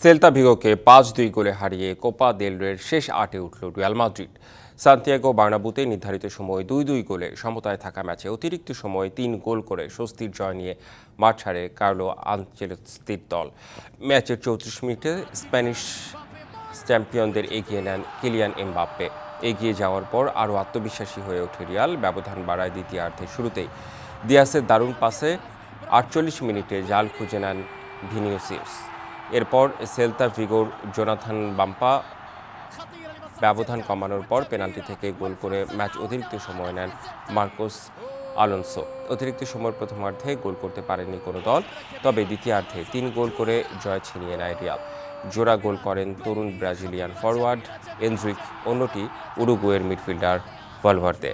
Celta ভিগোকে পাঁচ দুই গোলে হারিয়ে কোপা দেল রের শেষ আটে উঠল রিয়াল মাদ্রিদ। সান্তিয়াগো বার্নাবুতে নির্ধারিত সময় দুই দুই গোলে সমতায় থাকা ম্যাচে অতিরিক্ত সময়ে তিন গোল করে স্বস্তির জয় নিয়ে মাঠ ছাড়ে কার্লো আনচেলস্তির দল। ম্যাচের চৌত্রিশ মিনিটে স্প্যানিশ চ্যাম্পিয়নদের এগিয়ে নেন কিলিয়ান এমবাপ্পে। এগিয়ে যাওয়ার পর আরও আত্মবিশ্বাসী হয়ে ওঠে রিয়াল, ব্যবধান বাড়ায় দ্বিতীয়ার্ধের শুরুতেই। দিয়াসের দারুণ পাসে আটচল্লিশ মিনিটে জাল খুঁজে নেন ভিনিউসিয়াস এরপর সেলতা ভিগোর জোনাথান বাম্পা ব্যবধান কমানোর পর পেনাল্টি থেকে গোল করে ম্যাচ অতিরিক্ত সময় নেন মার্কোস আলোনসো। অতিরিক্ত সময়ের প্রথমার্ধে গোল করতে পারেনি কোনো দল, তবে দ্বিতীয়ার্ধে তিন গোল করে জয় ছিনিয়ে নেয় রিয়াল। জোড়া গোল করেন তরুণ ব্রাজিলিয়ান ফরওয়ার্ড এন্ড্রিক অন্যটি উরুগুয়ের মিডফিল্ডার ভলভার্দে।